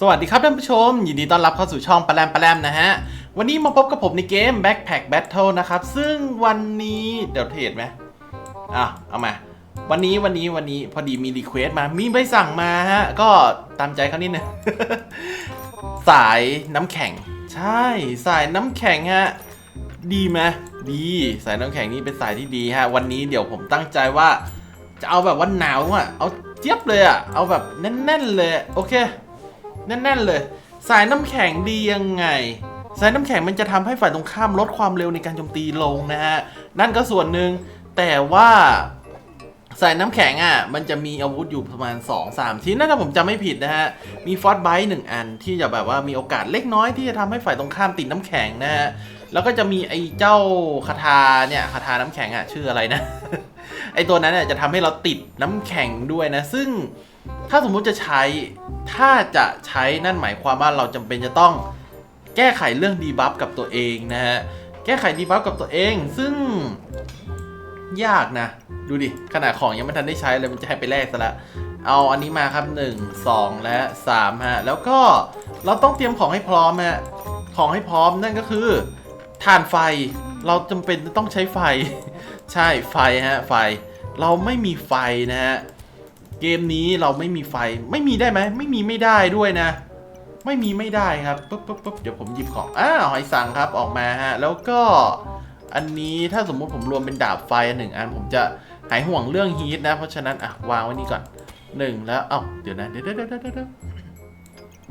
สวัสดีครับท่านผู้ชม ยินดีต้อนรับเข้าสู่ช่องปะแรมปะแรมนะฮะ วันนี้มาพบกับผมในเกม Backpack Battle นะครับ ซึ่งวันนี้เดี๋ยวเทรดไหมอะ เอามา วันนี้วันนี้วันนี้พอดีมีรีเควสต์มา มีใบสั่งมาฮะ ก็ตามใจเขานิดนึง สายน้ำแข็ง ใช่ สายน้ำแข็งฮะ ดีไหมดี สายน้ำแข็งนี่เป็นสายที่ดีฮะ วันนี้เดี๋ยวผมตั้งใจว่า จะเอาแบบว่าหนาวอะ เอาเจี๊ยบเลยอะ เอาแบบแน่น ๆ เลย โอเค แน่นๆเลย สายน้ำแข็งดียังไง สายน้ำแข็งมันจะทำให้ฝ่ายตรงข้ามลดความเร็วในการโจมตีลงนะฮะ นั่นก็ส่วนหนึ่งแต่ว่าสายน้ำแข็งอะ มันจะมีอาวุธอยู่ประมาณ 2-3 ชิ้นน่าจะผมจำไม่ผิดนะฮะ มีฟอสไบต์หนึ่งอันที่จะแบบว่ามีโอกาสเล็กน้อยที่จะทำให้ฝ่ายตรงข้ามติดน้ำแข็งนะฮะ แล้วก็จะมีไอ้เจ้าคาถาเนี่ยคาถาน้ำแข็งอะชื่ออะไรนะ ไอ้ตัวนั้นเนี่ยจะทำให้เราติดน้ำแข็งด้วยนะ ซึ่ง ถ้าสมมุติจะใช้ ถ้าจะใช้นั่นหมายความว่าเราจำเป็นจะต้องแก้ไขเรื่องดีบัฟกับตัวเองนะฮะ แก้ไขดีบัฟกับตัวเอง ซึ่งยากนะ ดูดิ ขนาดของยังไม่ทันได้ใช้เลยมันจะให้ไปแลกซะละ เอาอันนี้มาครับ 1 2 และ3ฮะ แล้วก็เราต้องเตรียมของให้พร้อมฮะ ของให้พร้อมนั่นก็คือถ่านไฟ เราจำเป็นต้องใช้ไฟ ใช่ไฟฮะไฟ เราไม่มีไฟนะฮะ เกมนี้เราไม่มีไฟไม่มีได้ไหมไม่มีไม่ได้ด้วยนะ ไม่มีไม่ได้ครับปุ๊บปุ๊บปุ๊บเดี๋ยวผมหยิบของอ้าวหอยสังครับออกมาฮะแล้วก็อันนี้ถ้าสมมุติผมรวมเป็นดาบไฟอันหนึ่งอันผมจะหายห่วงเรื่องฮีทนะ เพราะฉะนั้นอะวางไว้นี่ก่อนหนึ่งแล้วเอ้าเดี๋ยวนะเดี๋ยวเดี๋ยวเดี๋ยวเดี๋ยวเดี๋ยว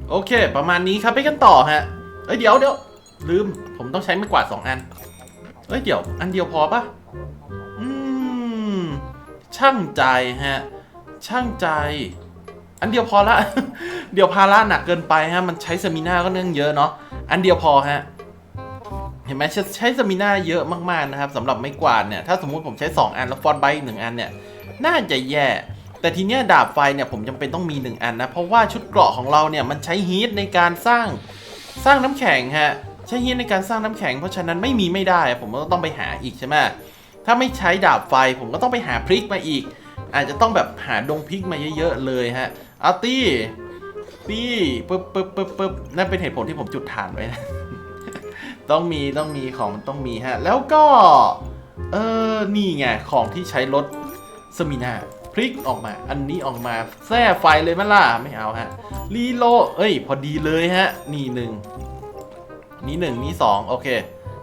โอเค ประมาณนี้ครับไปกันต่อฮะเอ้ยเดี๋ยวเดี๋ยวลืม ผมต้องใช้ไม้กวาดสองอันเอ้ยเดี๋ยว อันเดียวพอปะอืมช่างใจฮะ ช่างใจ อันเดียวพอละ เดี๋ยวภาระหนักเกินไปฮะ มันใช้สมิน่าก็เนื่องเยอะเนาะ อันเดียวพอฮะ เห็นไหมใช้ใช้สมิน่าเยอะมากๆนะครับสำหรับไม้กวาดเนี่ย ถ้าสมมุติผมใช้ 2 อันแล้วฟอนไบหนึ่งอันเนี่ย น่าจะแย่ แต่ทีเนี้ยดาบไฟเนี่ยผมจำเป็นต้องมี 1 อันนะ เพราะว่าชุดเกราะของเราเนี่ยมันใช้ฮีทในการสร้างสร้างน้ำแข็งฮะ ใช้ฮีทในการสร้างน้ำแข็ง เพราะฉะนั้นไม่มีไม่ได้ ผมก็ต้องไปหาอีกใช่ไหมถ้าไม่ใช้ดาบไฟผมก็ต้องไปหาพริกมาอีก อาจจะต้องแบบหาดงพริกมาเยอะๆเลยฮะเอาตี้ตี้ปึ๊บปึ๊บปึ๊บปึ๊บนั่นเป็นเหตุผลที่ผมจุดถ่านไว้นะต้องมีต้องมีของมันต้องมีฮะ แล้วก็ เออนี่ไง ของที่ใช้ลดสมินาพลิกออกมา อันนี้ออกมาแท้ไฟเลยมั้ล่ะ ไม่เอาฮะรีโลเอ้ย พอดีเลยฮะ นี่หนึ่งนี่หนึ่งนี่สองโอเค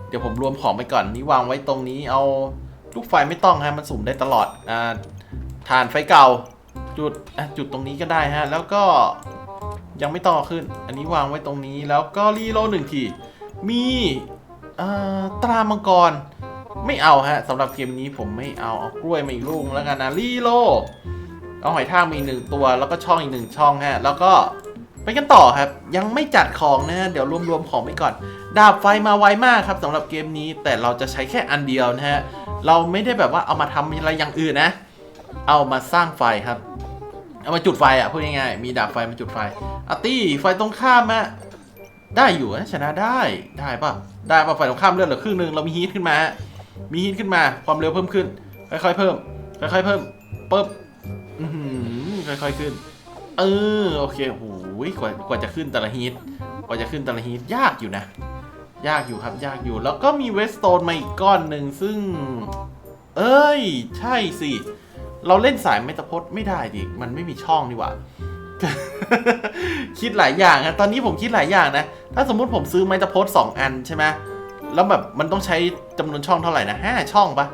เดี๋ยวผมรวมของไปก่อน นี่วางไว้ตรงนี้เอาลูกไฟไม่ต้องฮะ มันสุ่มได้ตลอด อ่า ฐานไฟเก่า จุดจุดตรงนี้ก็ได้ฮะ แล้วก็ยังไม่ต่อขึ้น อันนี้วางไว้ตรงนี้ แล้วก็รีโลหนึ่งที มีตรามังกร ไม่เอาฮะสำหรับเกมนี้ผมไม่เอา เอากล้วยมาอีกลูกแล้วกันนะรีโลเอาหอยทากมีหนึ่งตัว แล้วก็ช่องอีกหนึ่งช่องฮะ แล้วก็ไปกันต่อครับ ยังไม่จัดของนะฮะ เดี๋ยวรวมๆของไปก่อน ดาบไฟมาไวมากครับสำหรับเกมนี้ แต่เราจะใช้แค่อันเดียวนะฮะ เราไม่ได้แบบว่าเอามาทำอะไรอย่างอื่นนะ เอามาสร้างไฟครับ เอามาจุดไฟอะพูดง่ายๆมีดาบไฟมาจุดไฟอาร์ตี้ไฟตรงข้ามอะได้อยู่นะชนะได้ได้ป่ะได้ป่ะไฟตรงข้ามเลือดเหลือครึ่งหนึงเรามีฮีทขึ้นมาฮะมีฮีทขึ้นมาความเร็วเพิ่มขึ้น ค่อยๆเพิ่ม ค่อยๆเพิ่มปึ๊บค่อยๆขึ้น เออโอเคโอ้ยกว่ากว่าจะขึ้นแต่ละฮีทกว่าจะขึ้นแต่ละฮีทยากอยู่นะ ยากอยู่ครับยากอยู่แล้วก็มีเวสโตนมาอีกก้อนหนึ่งซึ่ง เอ้ย ใช่สิ เราเล่นสายเมตาพจน์ไม่ได้ดิมันไม่มีช่องดีกว่า คิดหลายอย่างนะตอนนี้ผมคิดหลายอย่างนะ ถ้าสมมุติผมซื้อไมตาพจน์สองอันใช่ไหมแล้วแบบมันต้องใช้จำนวนช่องเท่าไหร่นะห้าช่องปะ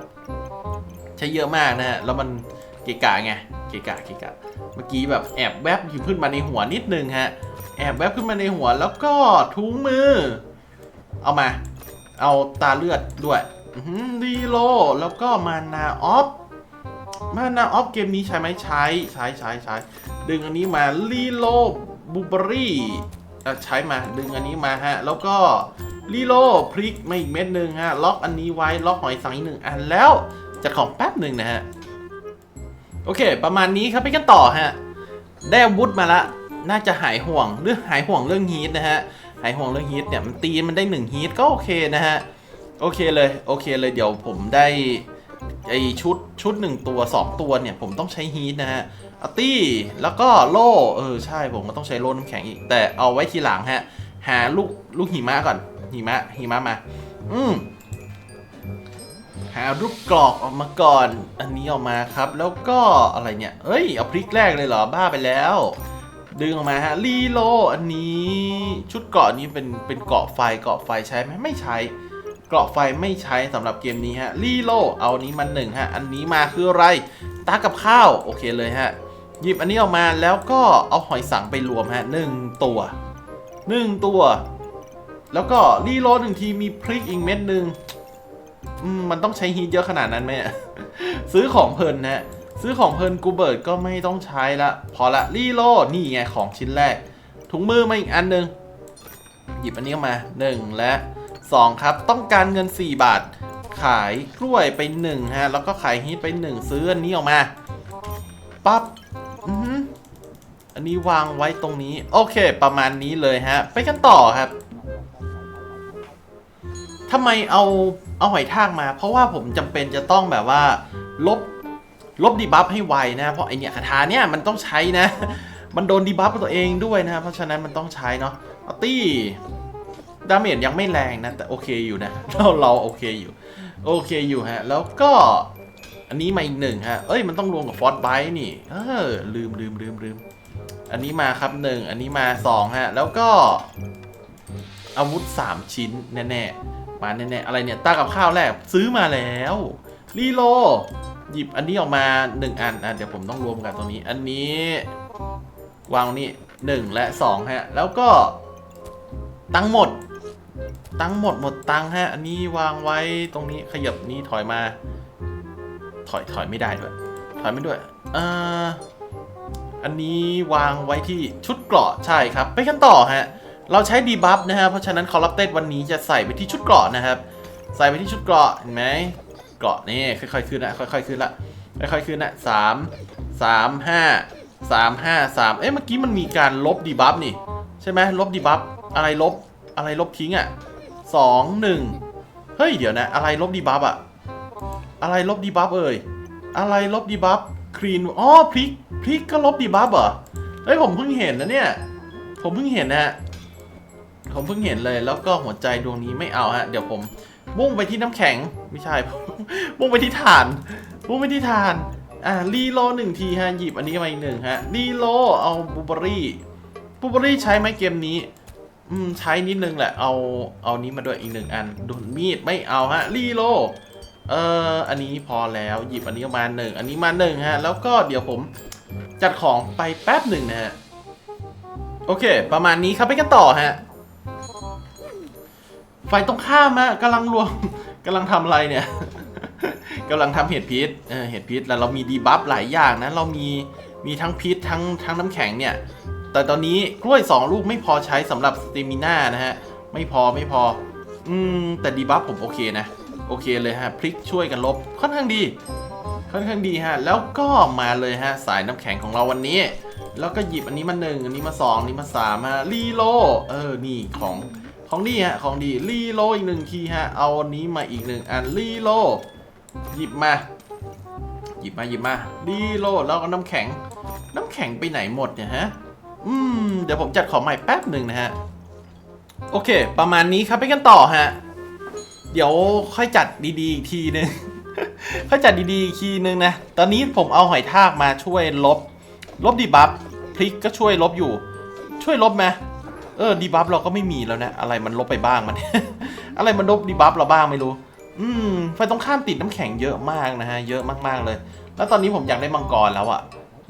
ใช้เยอะมากนะแล้วมันเกะกะไงเกะกะเกะกะ เมื่อกี้แบบแอบแวบขึ้นมาในหัวนิดนึงฮะ แอบแวบขึ้นมาในหัวแล้วก็ถุงมือ เอามา เอาตาเลือดด้วยดีโล แล้วก็มานาออฟ มานาออฟเกมนี้ใช้ไหมใช้ใช้ใช้ใช้ดึงอันนี้มารีโลบูเบอรี่ใช้มาดึงอันนี้มาฮะ แล้วก็รีโลพริกมาอีกเม็ดหนึ่งฮะ ล็อกอันนี้ไว้ล็อกหอยสังอีกหนึ่งอันแล้วจัดของแป๊บหนึ่งนะฮะ โอเค ประมาณนี้ครับไปกันต่อฮะ ได้วุธมาละ น่าจะหายห่วงเรื่องหายห่วงเรื่องฮีทนะฮะ หายห่วงเรื่องฮีทเนี่ยมันตีมันได้หนึ่งฮีทก็โอเคนะฮะ โอเคเลย โอเคเลยเดี๋ยวผมได้ ไอชุดชุดหนึ่งตัวสองตัวเนี่ย ผมต้องใช้ฮีทนะฮะออาร์ตี้แล้วก็โล่เออใช่ผมก็ต้องใช้โล่น้ำแข็งอีก แต่เอาไว้ทีหลังฮะ หาลูกลูกหิมะก่อนหิมะหิมะมา อืมหารูปกรอกออกมาก่อน อันนี้ออกมาครับ แล้วก็อะไรเนี่ยเอ้ยเอาพริกแรกเลยเหรอบ้าไปแล้ว ดึงออกมาฮะรีโลอันนี้ชุดเกาะนี้เป็นเป็นเกาะไฟเกาะไฟใช้ไหมไม่ใช้ เกราะไฟไม่ใช้สำหรับเกมนี้ฮะรีโลเอานี้มาหนึ่งฮะ อันนี้มาคืออะไรตากับข้าว โอเคเลยฮะ หยิบอันนี้ออกมาแล้วก็เอาหอยสังไปรวมฮะหนึ่งตัวหนึ่งตัว แล้วก็รีโลหนึ่งทีมีพริกอีกเม็ดหนึ่งมมันต้องใช้ฮีทเยอะขนาดนั้นไหมซื้อของเพลินนะซื้อของเพลินกูเบิร์ดก็ไม่ต้องใช้ละ พอละรีโลนี่ไงของชิ้นแรกถุงมือมาอีกอันหนึ่งหยิบอันนี้ออกมา1และ 2 ครับ ต้องการเงิน 4 บาท ขายกล้วยไป1ฮะแล้วก็ขายฮีทไป1ซื้ออันนี้ออกมาปั๊บอืออันนี้วางไว้ตรงนี้ โอเค ประมาณนี้เลยฮะ ไปกันต่อครับทำไมเอาเอาหอยทากมา เพราะว่าผมจำเป็นจะต้องแบบว่า ลบลบดีบัฟให้ไวนะ เพราะไอเนี่ยคาถาเนี่ยมันต้องใช้นะ มันโดนดีบัฟตัวเองด้วยนะ เพราะฉะนั้นมันต้องใช้เนาะตี้ ดาเมจยังไม่แรงนะ แต่โอเคอยู่นะ เราเราโอเคอยู่ โอเคอยู่ฮะ แล้วก็อันนี้มาอีกหนึ่งฮะ เอ้ย มันต้องรวมกับฟอสไบนี่ เออ ลืมลืมลืมลืม อันนี้มาครับหนึ่ง อันนี้มาสองฮะ แล้วก็อาวุธ3ชิ้นแน่ๆ มาแน่ๆ อะไรเนี่ยตากับข้าวแรกซื้อมาแล้วรีโล หยิบอันนี้ออกมา1อันอะเดี๋ยวผมต้องรวมกันตรงนี้ อันนี้วางตรงนี้1และ2ฮะ แล้วก็ ตั้งหมด ตังหมดหมดตังฮะ อันนี้วางไว้ตรงนี้ขยับนี้ถอยมา ถอยถอยไม่ได้ด้วย ถอยไม่ด้วยเอ่ออันนี้วางไว้ที่ชุดเกราะใช่ครับ ไปกันต่อฮะ เราใช้ดีบัฟนะฮะ เพราะฉะนั้นคอรับเต้วันนี้จะใส่ไปที่ชุดเกราะนะครับ ใส่ไปที่ชุดเกราะเห็นไหมเกราะนี่ค่อยๆขึ้นนะค่อยๆขึ้นละค่อยๆขึ้นนะสามสามห้าสามห้าสามเอ๊ะเมื่อกี้มันมีการลบดีบัฟนี่ ใช่ไหมลบดีบัฟอะไรลบอะไรลบทิ้งอะ สองหนึ่งเฮ้ย เดี๋ยวนะ อะไรลบดีบัฟอะอะไรลบดีบัฟเอ่ยอะไรลบดีบัฟคลีนอ๋อพลิกพลิกก็ลบดีบัฟเหรอเฮ้ยผมเพิ่งเห็นนะเนี่ย ผมเพิ่งเห็นนะฮะผมเพิ่งเห็นเลยแล้วก็หัวใจดวงนี้ไม่เอาฮะ เดี๋ยวผมมุ่งไปที่น้ำแข็งไม่ใช่ มุ่งไปที่ฐาน มุ่งไปที่ฐานอ่ารีโลหนึ่งทีฮะหยิบอันนี้มาอีกหนึ่งฮะรีโลเอาบูเบอรี่บูเบอรี่ใช้ไหมเกมนี้ อืมใช้นิดนึงแหละ เอาเอานี้มาด้วยอีกหนึ่งอันโดนมีดไม่เอาฮะรีโลเอ่ออันนี้พอแล้วหยิบอันนี้มาหนึ่งอันนี้มาหนึ่งฮะ แล้วก็เดี๋ยวผมจัดของไปแป๊บหนึ่งนะฮะ โอเค ประมาณนี้ครับไปกันต่อฮะฝ่ายตรงข้ามอะกำลังรวมกำลังทำอะไรเนี่ยกำลังทำเห็ดพิษเออเห็ดพิษแล้วเรามีดีบัฟหลายอย่างนะ เรามีมีทั้งพิษทั้งทั้งน้ำแข็งเนี่ย แต่ตอนนี้กล้วย 2 ลูกไม่พอใช้สำหรับสเตมิน่านะฮะ ไม่พอไม่พอ อืม แต่ดีบัฟผมโอเคนะ โอเคเลยฮะ พลิกช่วยกันลบค่อนข้างดี ค่อนข้างดีฮะ แล้วก็มาเลยฮะ สายน้ำแข็งของเราวันนี้ แล้วก็หยิบอันนี้มาหนึ่งอันนี้มาสองอันนี้มาสามฮะรีโลเออนี่ของของดีฮะของดีรีโลอีกหนึ่งทีฮะเอาอันนี้มาอีกหนึ่งอันรีโลหยิบมาหยิบมาหยิบมารีโลแล้วก็น้ำแข็ง น้ำแข็งไปไหนหมดเนี่ยฮะ อืม เดี๋ยวผมจัดของใหม่แป๊บหนึ่งนะฮะ โอเค ประมาณนี้ครับไปกันต่อฮะ เดี๋ยวค่อยจัดดีๆอีกทีนึง ค่อยจัดดีๆอีกทีนึงนะ ตอนนี้ผมเอาหอยทากมาช่วยลบ ลบดีบัฟพลิกก็ช่วยลบอยู่ ช่วยลบไหมเออดีบัฟเราก็ไม่มีแล้วนะ อะไรมันลบไปบ้างมัน อะไรมันลบดีบัฟเราบ้างไม่รู้ อืมไฟตรงข้ามติดน้ำแข็งเยอะมากนะฮะ เยอะมากๆเลย แล้วตอนนี้ผมอยากได้มังกรแล้วอะ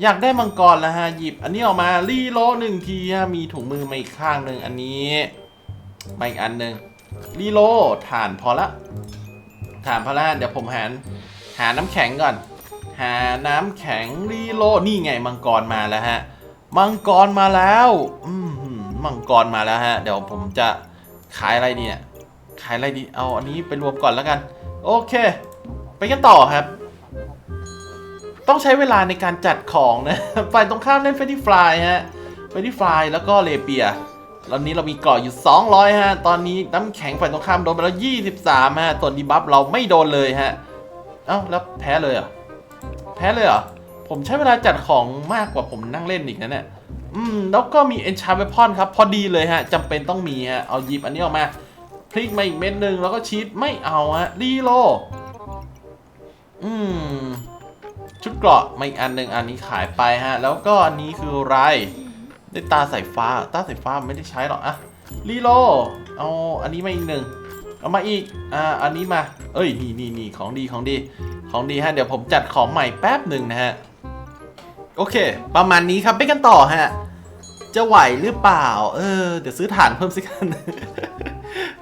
อยากได้มังกรแล้วฮะหยิบ อันนี้ออกมารีโลหนึ่งทีฮะมีถุงมือมาอีกข้างหนึ่งอันนี้มาอีกอันหนึ่งรีโลฐานพอละฐานพอละเดี๋ยวผมหาหาน้ำแข็งก่อน หาน้ำแข็งรีโลนี่ไงมังกรมาแล้วฮะมังกรมาแล้วอืมหืมมังกรมาแล้วฮะ เดี๋ยวผมจะขายอะไรดีเนี่ยขายอะไรดีเอาอันนี้ไปรวมก่อนแล้วกัน โอเค ไปกันต่อครับ ต้องใช้เวลาในการจัดของนะฝ่ายตรงข้ามเล่นเฟรดี้ฟลายฮะเฟรดี้ฟลายแล้วก็เลเปียตอนนี้เรามีเกาะอยู่ 200 ฮะ ตอนนี้น้ำแข็งฝ่ายตรงข้ามโดนไปแล้ว 23 ฮะส่วนดีบัฟเราไม่โดนเลยฮะ เอ้า แล้วแพ้เลยเหรอ แพ้เลยเหรอ ผมใช้เวลาจัดของมากกว่าผมนั่งเล่นอีกนะเนี่ย อืม แล้วก็มี enchant weapon ครับ พอดีเลยฮะจำเป็นต้องมีฮะ เอาหยิบอันนี้ออกมา พลิกมาอีกเม็ดหนึ่งแล้วก็ชีตไม่เอาฮะรีโล อืม ชุดเกราะมาอีกอันหนึ่งอันนี้ขายไปฮะ แล้วก็อันนี้คืออะไรได้ตาสายฟ้า ตาสายฟ้าไม่ได้ใช้หรอกอะรีโลเอาอันนี้มาอีกหนึ่งเอามาอีกอ่าอันนี้มา เอ้ยนี่นี่นี่ของดีของดีของดีฮะเดี๋ยวผมจัดของใหม่แป๊บหนึ่งนะฮะโอเค ประมาณนี้ครับไปกันต่อฮะจะไหวหรือเปล่า เออ เดี๋ยวซื้อฐานเพิ่มสิกัน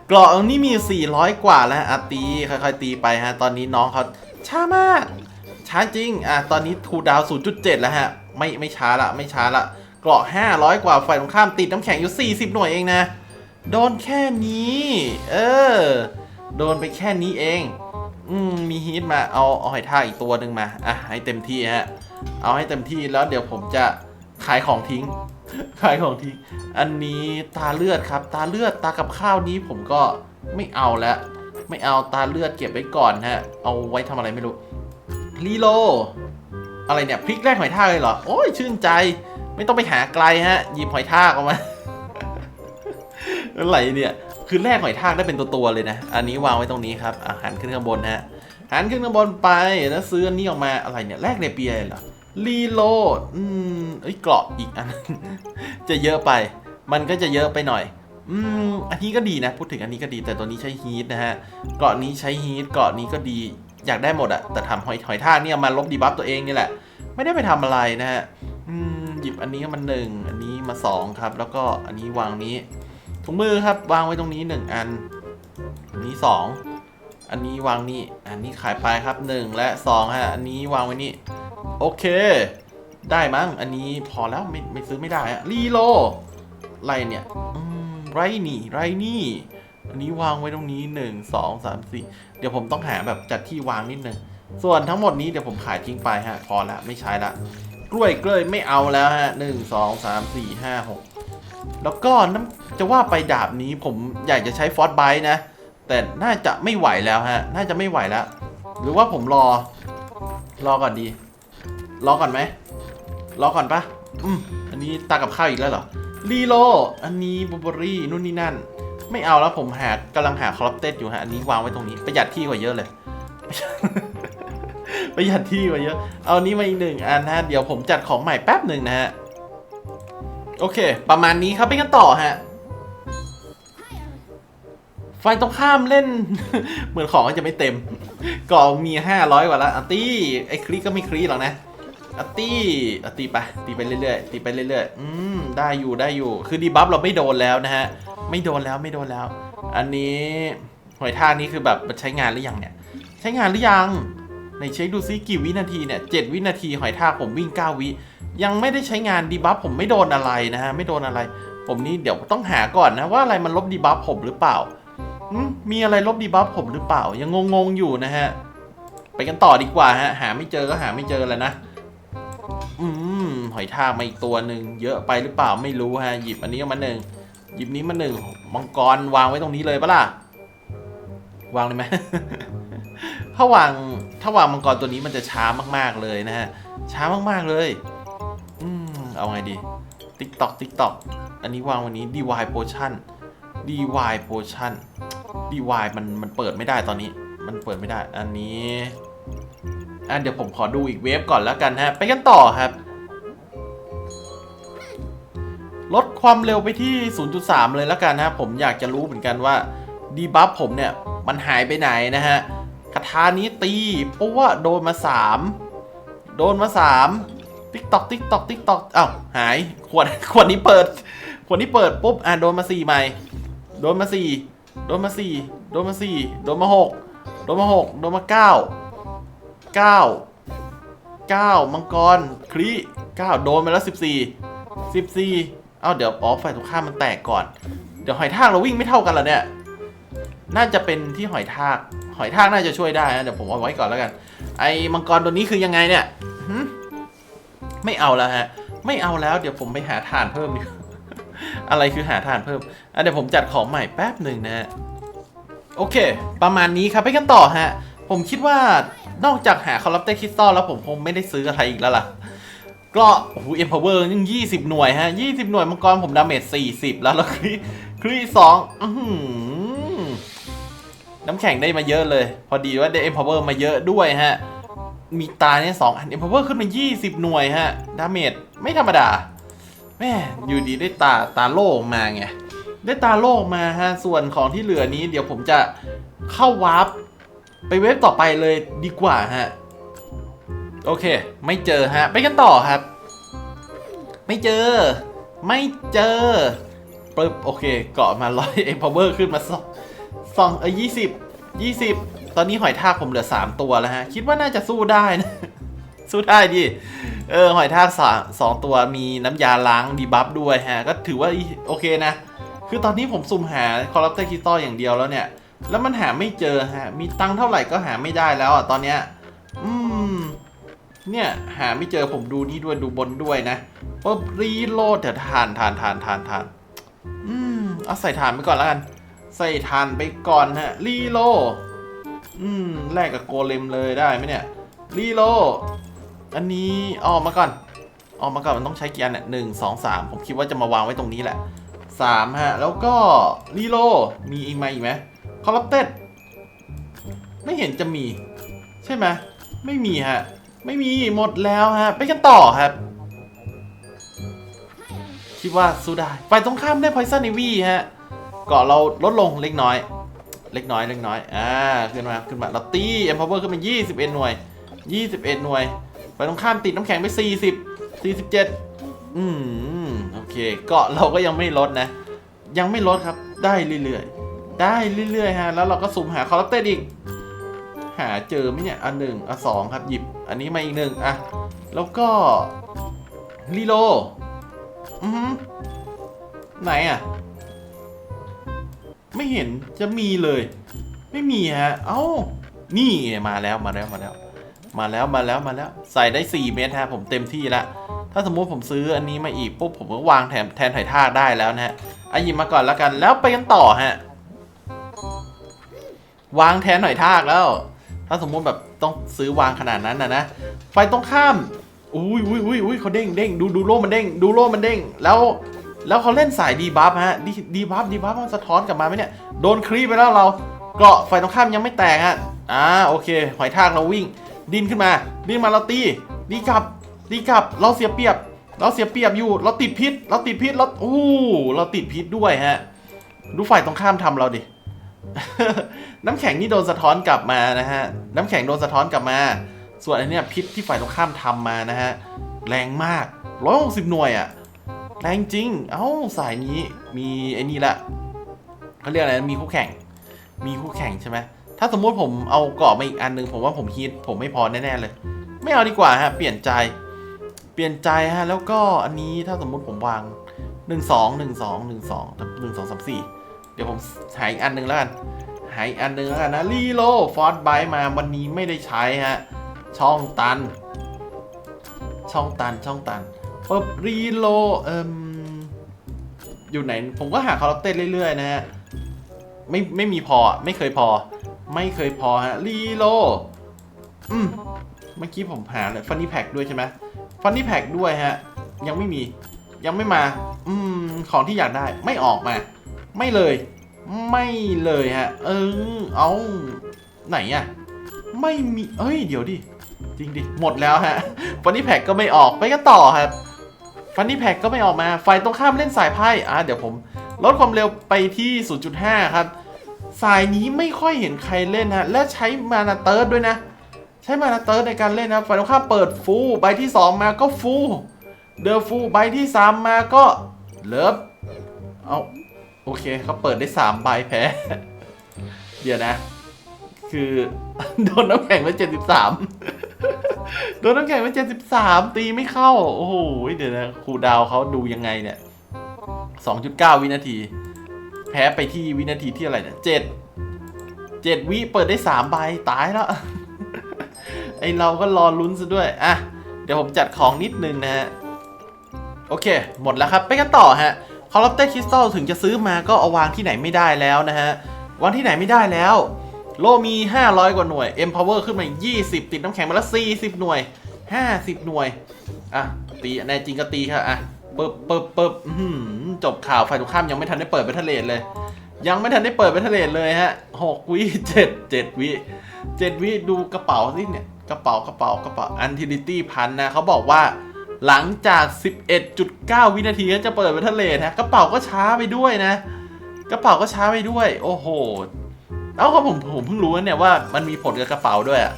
เกราะนี่มี 400 กว่าแล้วอะตีค่อยๆตีไปฮะ ตอนนี้น้องเขาช้ามาก ช้าจริง อะ ตอนนี้ทูดาว 0.7 แล้วฮะ ไม่ไม่ช้าละ ไม่ช้าละ เกราะ 500 กว่าฝ่ายตรงข้ามติดน้ำแข็งอยู่ 40 หน่วยเองนะ โดนแค่นี้ เออ โดนไปแค่นี้เอง อืม มีฮีทมา เอาเอาหอยทากอีกตัวหนึ่งมา อะ ให้เต็มที่ฮะ เอาให้เต็มที่แล้วเดี๋ยวผมจะขายของทิ้ง ขายของทิ้ง อันนี้ตาเลือดครับ ตาเลือด ตากับข้าวนี้ผมก็ไม่เอาแล้ว ไม่เอาตาเลือดเก็บไว้ก่อนฮะ เอาไว้ทำอะไรไม่รู้ รีโล อะไรเนี่ยพริกแรกหอยทากเลยเหรอ โอ้ยชื่นใจ ไม่ต้องไปหาไกลฮะหยิบหอยทากออกมาอะไรเนี่ย คือแรกหอยทากได้เป็นตัวๆเลยนะ อันนี้วางไว้ตรงนี้ครับอะหันขึ้นข้างบนฮะหันขึ้นข้างบนไปแล้วซื้ออันนี้ออกมาอะไรเนี่ยแลกเนเปียเหรอรีโลดอืมเอ้ยเกราะอีกอัน จะเยอะไป มันก็จะเยอะไปหน่อย อืม อันนี้ก็ดีนะ พูดถึงอันนี้ก็ดี แต่ตัวนี้ใช้ฮีทนะฮะ เกราะนี้ใช้ฮีท เกราะนี้ก็ดี อยากได้หมดอะแต่ทำหอยหอยทากเนี่ยมาลบดีบัฟตัวเองนี่แหละ ไม่ได้ไปทำอะไรนะฮะหยิบอันนี้มาหนึ่งอันนี้มาสองครับ แล้วก็อันนี้วางนี้ถุงมือครับวางไว้ตรงนี้หนึ่งอันอันนี้สองอันนี้วางนี่อันนี้ขายไปครับ1และ2ฮะอันนี้วางไว้นี่โอเค ได้มั้งอันนี้พอแล้วไม่ไม่ซื้อไม่ได้อะรีโลไรเนี่ยไรนี่ไรนี่อันนี้วางไว้ตรงนี้1 2 3 4เดี๋ยวผมต้องหาแบบจัดที่วางนิดนึง ส่วนทั้งหมดนี้เดี๋ยวผมขายทิ้งไปฮะ พอละไม่ใช้ละ กล้วยเกลยไม่เอาแล้วฮะหนึ่งสองสามสี่ห้าหกแล้วก็น้ำจะว่าไปดาบนี้ผมอยากจะใช้ฟอสไบต์นะ แต่น่าจะไม่ไหวแล้วฮะ น่าจะไม่ไหวแล้ว หรือว่าผมรอ รอก่อนดี รอก่อนไหมรอก่อนปะอืมอันนี้ตากับข้าวอีกแล้วเหรอรีโล อันนี้บูเบอรี่นู่นนี่นั่น ไม่เอาแล้วผมหากำลังหาคอร์เตสอยู่ฮะอันนี้วางไว้ตรงนี้ประหยัดที่กว่าเยอะเลย ประหยัดที่กว่าเยอะ เอาอันนี้มาอีกหนึ่งอันฮะเดี๋ยวผมจัดของใหม่แป๊บหนึ่งนะฮะโอเค ประมาณนี้ครับไปกันต่อฮะไฟตรงข้ามเล่น เหมือนของจะไม่เต็มกล่องมี 500 กว่าแล้วอาร์ตี้ไอ้คลีก็ไม่คลีหรอกนะ อตี้อตี้ไปตีไปเรื่อยๆตีไปเรื่อยๆอืมได้อยู่ได้อยู่ คือดีบัฟเราไม่โดนแล้วนะฮะไม่โดนแล้วไม่โดนแล้ว อันนี้หอยทากนี่คือแบบใช้งานหรือยังเนี่ย ใช้งานหรือยังในเช็คดูซิกี่วินาทีเนี่ยเจ็ดวินาทีหอยทากผมวิ่ง 9 วิยังไม่ได้ใช้งานดีบัฟผมไม่โดนอะไรนะฮะไม่โดนอะไร ผมนี่เดี๋ยวต้องหาก่อนนะว่าอะไรมันลบดีบัฟผมหรือเปล่าอืมมีอะไรลบดีบัฟผมหรือเปล่า ยังงงๆอยู่นะฮะ ไปกันต่อดีกว่าฮะ หาไม่เจอก็หาไม่เจอแล้วนะ อืมหอยทากมาอีกตัวหนึ่งเยอะไปหรือเปล่าไม่รู้ฮะหยิบอันนี้มาหนึ่งหยิบนี้มาหนึ่งมังกรวางไว้ตรงนี้เลยปะล่ะวางเลยไหมถ้าวางถ้าวางมังกรตัวนี้มันจะช้ามากๆเลยนะฮะช้ามากๆเลย อืมเอาไงดีติ๊กตอกติ๊กตอกอันนี้วางวันนี้ DY Potion DY Potion DY มันมันเปิดไม่ได้ตอนนี้ มันเปิดไม่ได้ อันนี้ อันเดี๋ยวผมขอดูอีกเวฟก่อนแล้วกันฮะ ไปกันต่อครับ ลดความเร็วไปที่ 0.3 เลยแล้วกันนะผมอยากจะรู้เหมือนกันว่าดีบัฟผมเนี่ย มันหายไปไหนนะฮะคาถานี้ตีปุ๊วโดนมา 3 โดนมา 3 ติ๊กตอกติ๊กตอกติ๊กตอกอ้าวหายขวดขวดนี้เปิด ขวดนี้เปิดปุ๊บอะโดนมา4ใหม่ โดนมา 4 โดนมา 4 โดนมา 4 โดนมา 6 โดนมา 6 โดนมา 9 9 9มังกรคลี9โดนไปแล้ว14 14เอ้าเดี๋ยวอ๋อฝ่ายตรงข้ามมันแตกก่อน เดี๋ยวหอยทากเราวิ่งไม่เท่ากันเหรอเนี่ย น่าจะเป็นที่หอยทาก หอยทากน่าจะช่วยได้นะเดี๋ยวผมเอาไว้ก่อนแล้วกัน ไอ้มังกรตัวนี้คือยังไงเนี่ยหึไม่เอาแล้วฮะ ไม่เอาแล้วเดี๋ยวผมไปหาฐานเพิ่มดีอะไรคือหาฐานเพิ่มอะเดี๋ยวผมจัดของใหม่แป๊บหนึ่งนะฮะ โอเค ประมาณนี้ครับไปกันต่อฮะ ผมคิดว่า นอกจากหาคอร์รัปเตอร์คริสตัลแล้วผมคงไม่ได้ซื้ออะไรอีกแล้วล่ะ ก็โอ้โหเอ็มพาวเวอร์ยังยี่สิบหน่วยฮะยี่สิบหน่วยมังกรผมดาเมจสี่สิบแล้วแล้วครีครีสองน้ำแข็งได้มาเยอะเลย พอดีว่าได้เอ็มพาวเวอร์มาเยอะด้วยฮะ มีตาเนี่ยสองอันเอ็มพาวเวอร์ขึ้นมายี่สิบหน่วยฮะ ดาเมจไม่ธรรมดาแม่อยู่ดีได้ตาตาโล่ออกมาไงได้ตาโล่ออกมาฮะ ส่วนของที่เหลือนี้เดี๋ยวผมจะเข้าวาร์ป ไปเว็บต่อไปเลยดีกว่าฮะ โอเค ไม่เจอฮะ ไปกันต่อครับ ไม่เจอ ไม่เจอปึ๊บโอเค เกาะมาร้อยเอ็มพาวเวอร์ขึ้นมาสองสองเออยี่สิบยี่สิบตอนนี้หอยทากผมเหลือสามตัวแล้วฮะ คิดว่าน่าจะสู้ได้นะ สู้ได้ดิ เออ หอยทากสาสองตัวมีน้ำยาล้างดีบัฟด้วยฮะ ก็ถือว่า โอเคนะ คือตอนนี้ผมสุ่มหาคอร์รัปเตอร์คิสตัลอย่างเดียวแล้วเนี่ย แล้วมันหาไม่เจอฮะ มีตังค์เท่าไหร่ก็หาไม่ได้แล้วอะตอนเนี้ย อืม เนี่ยหาไม่เจอผมดูนี่ด้วยดูบนด้วยนะปุ๊บรีโหลดเดี๋ยวทานทานทานทานทานอืมเอาใส่ฐานไปก่อนแล้วกัน ใส่ฐานไปก่อนฮะรีโหลดอืมแลกกับโกเลมเลยได้ไหมเนี่ยรีโหลดอันนี้ออกมาก่อน ออกมาก่อนมันต้องใช้กี่อันเนี่ยหนึ่งสองสามผมคิดว่าจะมาวางไว้ตรงนี้แหละสามฮะ แล้วก็รีโหลดมีอีกไหมอีกไหม คอร์รัปเต็ดไม่เห็นจะมี ใช่ไหมไม่มีฮะ ไม่มีหมดแล้วฮะ ไปกันต่อครับ คิดว่าสู้ได้ฝ่ายตรงข้ามได้ Poison Ivy ฮะเกาะเราลดลงเล็กน้อย เล็กน้อยเล็กน้อยอ่าขึ้นมาขึ้นมาเราตี Empower ขึ้นมา21 หน่วย 21 หน่วยฝ่ายตรงข้ามติดน้ำแข็งไป 40 47 อืมโอเค เกาะเราก็ยังไม่ลดนะ ยังไม่ลดครับได้เรื่อยๆ ได้เรื่อยๆฮะ แล้วเราก็สุ่มหาคอร์รัปเตอีก หาเจอไหมเนี่ย อันหนึ่งอะสองครับหยิบ อันนี้มาอีกหนึ่งอะ แล้วก็รีโล อือไหนอะ ไม่เห็นจะมีเลย ไม่มีฮะ เอ้า นี่มาแล้วมาแล้วมาแล้ว มาแล้วมาแล้วมาแล้ว ใส่ได้ 4 เมตรฮะ ผมเต็มที่ละ ถ้าสมมุติผมซื้ออันนี้มาอีกปุ๊บผมก็วางแทนแทนไถ่ท่ากได้แล้วนะฮะอะหยิบมาก่อนแล้วกัน แล้วไปกันต่อฮะ วางแทนหน่อยทากแล้ว ถ้าสมมุติแบบต้องซื้อวางขนาดนั้นนะนะไฟตรงข้ามอุ้ยอุ้ยอุ้ยอุ้ยเขาเด้งเด้งดูดูโล่มันเด้งดูโล่มันเด้งแล้วแล้วเขาเล่นสายดีบัฟฮะดีดีบัฟดีบัฟมันสะท้อนกลับมาไหมเนี่ยโดนครีไปแล้วเราเกาะไฟตรงข้ามยังไม่แตกฮะอ่าโอเคหอยทากเราวิ่ง ดินขึ้นมา ดินมาเราตีดีกลับดีกลับเราเสียเปรียบ เราเสียเปรียบอยู่ เราติดพิษ เราติดพิษเราอู้เราติดพิษด้วยฮะ ดูฝ่ายตรงข้ามทำเราดิ น้ำแข็งนี่โดนสะท้อนกลับมานะฮะ น้ำแข็งโดนสะท้อนกลับมา ส่วนอันนี้พิษที่ฝ่ายตรงข้ามทำมานะฮะ แรงมากร้อยหกสิบหน่วยอะแรงจริง เอ้าสายนี้มีไอ้นี่ละเขาเรียกอะไรมีคู่แข่ง มีคู่แข่งใช่ไหมถ้าสมมุติผมเอาเกาะมาอีกอันหนึงผมว่าผมฮิตผมไม่พอแน่ๆเลย ไม่เอาดีกว่าฮะ เปลี่ยนใจ เปลี่ยนใจฮะ แล้วก็อันนี้ถ้าสมมุติผมวางหนึ่งสองหนึ่งสองหนึ่งสองหนึ่งสองสามสี่ เดี๋ยวผมหาอีกอันหนึงแล้วกัน หายอันหนึงแล้วกันนะรีโลฟอร์ไบมาวันนี้ไม่ได้ใช้ฮะ ช่องตัน ช่องตันช่องตันปุ๊บรีโลเอ่มอยู่ไหน ผมก็หาคาร์ลเต้เรื่อยๆนะฮะ ไม่ไม่มีพอไม่เคยพอ ไม่เคยพอฮะรีโลอืมเมื่อกี้ผมหาเลยฟันนี่แพ็กด้วยใช่ไหมฟันนี่แพ็กด้วยฮะ ยังไม่มียังไม่มา อืม ของที่อยากได้ไม่ออกมา ไม่เลย ไม่เลยฮะ เออ เอาไหนอะไม่มีเอ้ย เดี๋ยวดิ จริงดิ หมดแล้วฮะฟันนี่แพ็กก็ไม่ออก ไปกันต่อครับฟันนี่แพ็กก็ไม่ออกมาไฟตรงข้ามเล่นสายไพ่อะเดี๋ยวผม ลดความเร็วไปที่ 0.5 ครับ สายนี้ไม่ค่อยเห็นใครเล่นฮะ และใช้มานาเติร์ดด้วยนะ ใช้มานาเติร์ดในการเล่นนะไฟตรงข้ามเปิดฟูใบที่ 2 มาก็ฟู เดอฟูใบที่ 3 มาก็เลิฟเอา โอเคเขาเปิดได้3ใบแพ้ เดี๋ยวนะ คือ โดนน้ำแข็งไป73โดนน้ำแข็งไป73ตีไม่เข้า โอ้โหเดี๋ยวนะครูดาวเขาดูยังไงเนี่ย2.9วินาที แพ้ไปที่วินาทีที่อะไรเนี่ย7 7วิเปิดได้3ใบตายแล้ว ไอเราก็รอลุ้นซะด้วย อะ เดี๋ยวผมจัดของนิดนึงนะฮะ โอเค หมดแล้วครับ ไปกันต่อฮะ คอร์รัปเตอร์คริสตัลถึงจะซื้อมาก็เอาวางที่ไหนไม่ได้แล้วนะฮะ วางที่ไหนไม่ได้แล้ว โลมี 500 กว่าหน่วย Empower ขึ้นมาอีก20 ติดน้ำแข็งมาแล้ว 40 หน่วย 50 หน่วย อะ ตีแน่จริงก็ตีค่ะอะปึ๊บปึ๊บปึ๊บอื้อหือจบข่าวฝ่ายตรงข้ามยังไม่ทันได้เปิดเบทเทเลเลย ยังไม่ทันได้เปิดเบทเทเลเลยฮะหกวิเจ็ดเจ็ดวิเจ็ดวิดูกระเป๋าสิเนี่ย กระเป๋ากระเป๋ากระเป๋า Antility พันนะเขาบอกว่า หลังจาก 11.9 วินาทีก็จะเปิดเบทเทเลนฮะกระเป๋าก็ช้าไปด้วยนะ กระเป๋าก็ช้าไปด้วย โอ้โห เอ้าก็ผมผมเพิ่งรู้เนี่ยว่ามันมีผลกับกระเป๋าด้วยอะ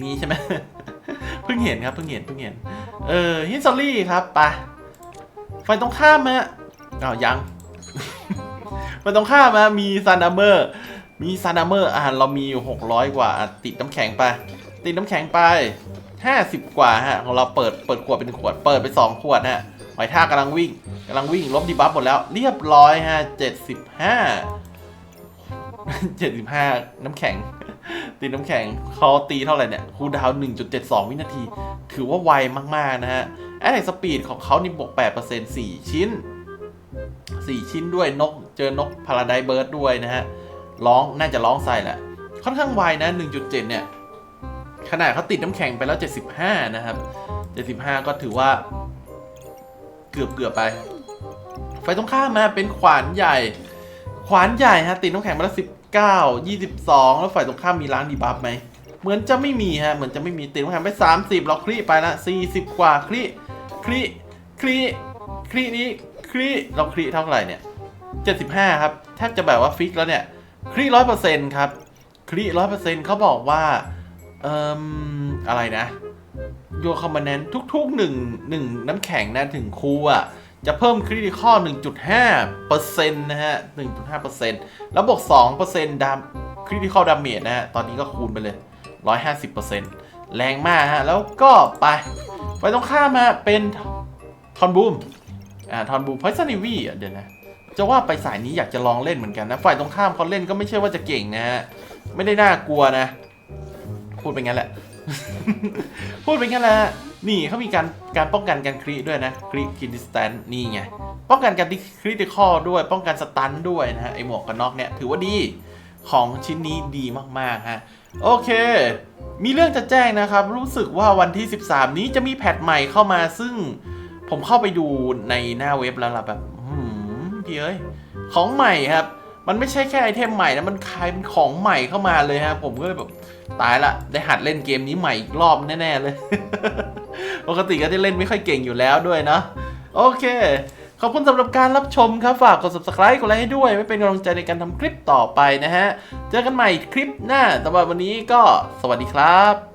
มีใช่ไหม เพิ่งเห็นครับเพิ่งเห็นเพิ่งเห็น เออฮิสซอรี่ครับไปไฟตรงข้ามมาอ้าวยังไฟตรงข้ามมามีซันดัมเมอร์มีซันดัมเมอร์อ่าเรามีอยู่600 กว่าติดน้ำแข็งไป ติดน้ำแข็งไป 50กว่าฮะของเราเปิดเปิดขวดเป็นขวดเปิดไป2ขวดฮะหอยทากำลังวิ่งกำลังวิ่งลบดีบัฟหมดแล้ว เรียบร้อยฮะ75 75น้ำแข็ง ตีน้ำแข็งเขาตีเท่าไหร่เนี่ยคูดาวหน์1.72วินาที ถือว่าไวมากๆนะฮะแอตแทกสปีดของเขานี่บวก8% 4ชิ้น4ชิ้นด้วยนกเจอนกพาราไดเบิร์ดด้วยนะฮะร้องน่าจะร้องใส่แหละค่อนข้างไวนะ 1.7 เนี่ย ขนาดเขาติดน้ำแข็งไปแล้ว 75 นะครับ 75 ก็ถือว่า เกือบเกือบไป ไฟตรงข้ามมาเป็นขวานใหญ่ ขวานใหญ่ฮะ ติดน้ำแข็งมาแล้ว 19 22 แล้วฝ่ายตรงข้ามมีล้างดีบัฟไหม เหมือนจะไม่มีฮะ เหมือนจะไม่มีติดน้ำแข็งไป 30 เราคลี่ไปละ40 กว่าคลี่คลี่คลี่คลี่นี้คลี่เราคลี่เท่าไหร่เนี่ย 75 ครับ แทบจะแบบว่าฟิกแล้วเนี่ยคลี่ร้อยเปอร์เซ็นต์ครับคลี่ร้อยเปอร์เซ็นต์เขาบอกว่า เอ่มอะไรนะ โยคอมมานแนนทุกๆหนึ่งหนึ่งน้ำแข็งนะถึงครูอะ จะเพิ่มคริติคอล1.5%นะฮะ 1.5%แล้วบวก2%ดามคริติคอลดาเมจนะฮะ ตอนนี้ก็คูณไปเลย 150%แรงมากฮะ แล้วก็ไป ไปต้องข้ามมาเป็นทอนบูมอ่าทอนบูมพอยซันนิวีอะเดี๋ยวนะจะว่าไปสายนี้อยากจะลองเล่นเหมือนกันนะ ฝ่ายตรงข้ามเขาเล่นก็ไม่ใช่ว่าจะเก่งนะฮะ ไม่ได้น่ากลัวนะ พูดไปงั้นแหละ พูดไปงั้นแหละ นี่เขามีการการป้องกันการครีด้วยนะครีคิดิสแตนนี่ไง ป้องกันการคริติคอด้วย ป้องกันสตันด้วยนะฮะไอหมวกกันน็อกเนี่ยถือว่าดีของชิ้นนี้ดีมากๆฮะโอเค มีเรื่องจะแจ้งนะครับ รู้สึกว่าวันที่ 13 นี้จะมีแพทใหม่เข้ามาซึ่งผมเข้าไปดูในหน้าเว็บแล้วล่ะแบบพี่เอ้ยของใหม่ครับ มันไม่ใช่แค่ไอเทมใหม่นะมันกลายเป็นของใหม่เข้ามาเลยฮะผมก็เลยแบบตายละได้หัดเล่นเกมนี้ใหม่อีกรอบแน่ๆเลย ปกติก็จะเล่นไม่ค่อยเก่งอยู่แล้วด้วยเนาะโอเค ขอบคุณสำหรับการรับชมครับ ฝากกด subscribe กดไลค์ให้ด้วย ไม่เป็นกำลังใจในการทำคลิปต่อไปนะฮะ เจอกันใหม่คลิปหน้าสำหรับวันนี้ก็สวัสดีครับ